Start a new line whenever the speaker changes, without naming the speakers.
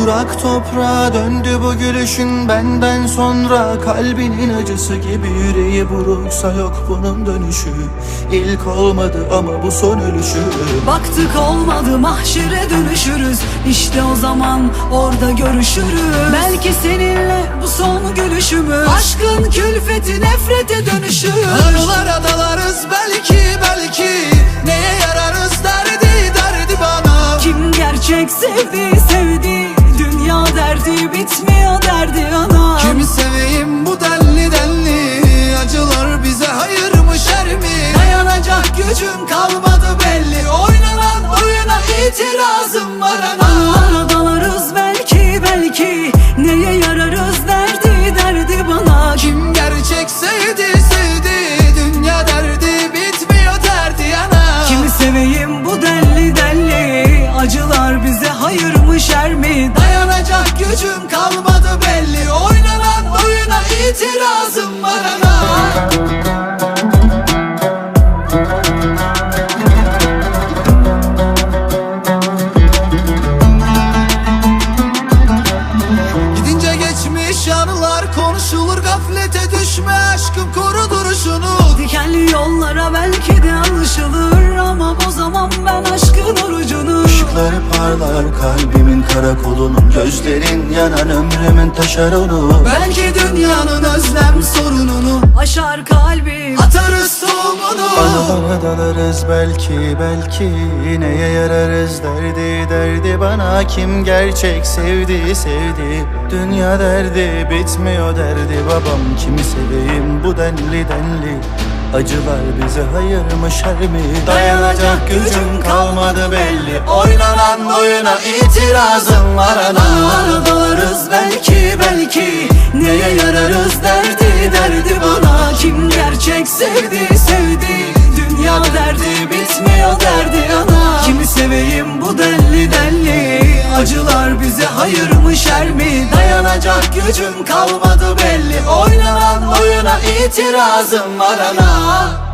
Kurak toprağa döndü bu gülüşün benden sonra. Kalbinin acısı gibi yüreği buruksa yok bunun dönüşü. İlk olmadı ama bu son ölüşü.
Baktık olmadı mahşere dönüşürüz. İşte o zaman orada görüşürüz. Belki seninle bu son gülüşümüz. Aşkın külfeti nefrete dönüşür.
Anılara dalarız belki belki. Neye yararız derdi derdi bana.
Kim gerçek sevdi gücüm kalmadı
Gaflete düşme aşkım koru duruşunu.
Dikenli yollara belki de alışılır
Parlar kalbimin karakolunun Gözlerin yanan ömrümün taşeronu
Belki dünyanın özlem sorununu Aşar kalbim Atarız tohumunu.
Anılara dalarız belki belki Neye yararız? Derdi derdi bana Kim gerçek? Sevdi sevdi Dünya derdi bitmiyor derdi. Babam Kimi seveyim? Bu denli denli Acılar bize hayır mı şer mi? Dayanacak gücüm kalmadı belli. Oynanan oyuna itirazım var ana
dalarız belki belki. Neye yararız derdi derdi bana. Kim gerçek sevdi sevdi. Dünya derdi bitmiyor derdi ana. Kimi seveyim bu delli delli? Acılar bize hayır mı şer mi? Dayanacak gücüm kalmadı belli. Oynanan oyuna itirazım var ana